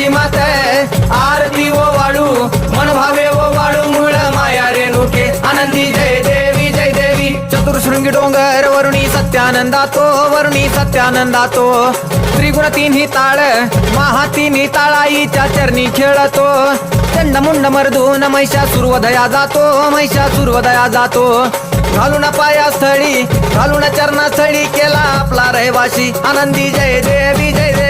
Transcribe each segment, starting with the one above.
परशुरामाची मात आरती ओ वाळू मन भावे ओ वाळू मूळ माया रेणुके. आनंदी जय देवी जय देवी. चतुर्शृंगी डोंगर वरुणी सत्यानंदातो वरुणी सत्यानंदातो. त्रिगुण तिन्ही ताळ महा तिन्ही ताळाईच्या चरणी खेळतो. चंड मुंड मर्दून महिषा सुरवदया जातो महिषा सुरवदया जातो. घालून पाया स्थळी घालून चरणास्थळी केला आपला रहिवाशी आनंदी जय देवी जय देवी.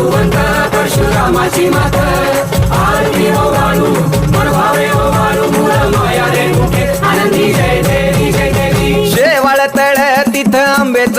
भगवंत परशुरामाची माता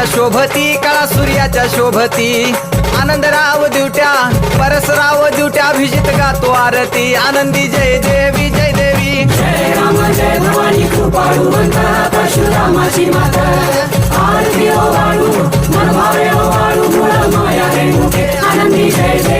सूर्याच्या शोभती कळा सूर्याच्या शोभती. आनंदराव दिवट्या परसराव दिवट्या अभिजित गातो आरती. आनंदी जय देवी जय देवी. जय राम जय भवानी परशुरामाची आरती ओ वाळू ओ वाळू माया आनंदी जय जय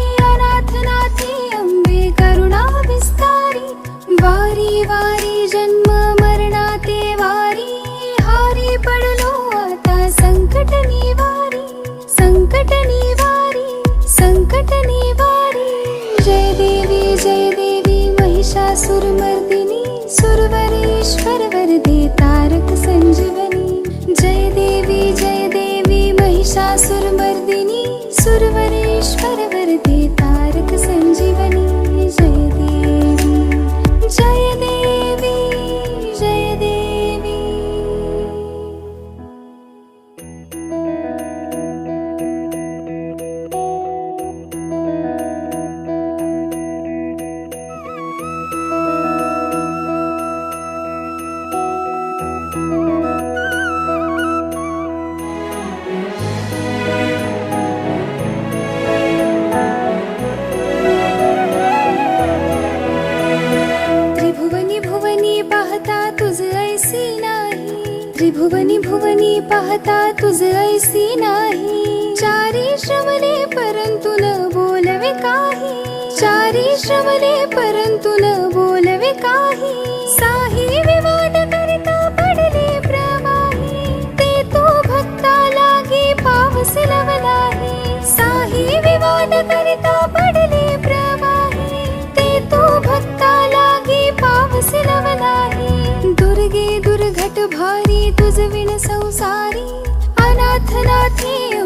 महिषासुरमर्दिनी सुरवरेश्वर वरदे तारक संजीवनी भुवनी भुवनी पाहता तुझ ऐसी नाही. चारी श्रवणे परंतु न बोलवे काही. चारी श्रवणे परंतु न बोलवे काही दुर्गे तुझ विण संसारी अनाथनाथी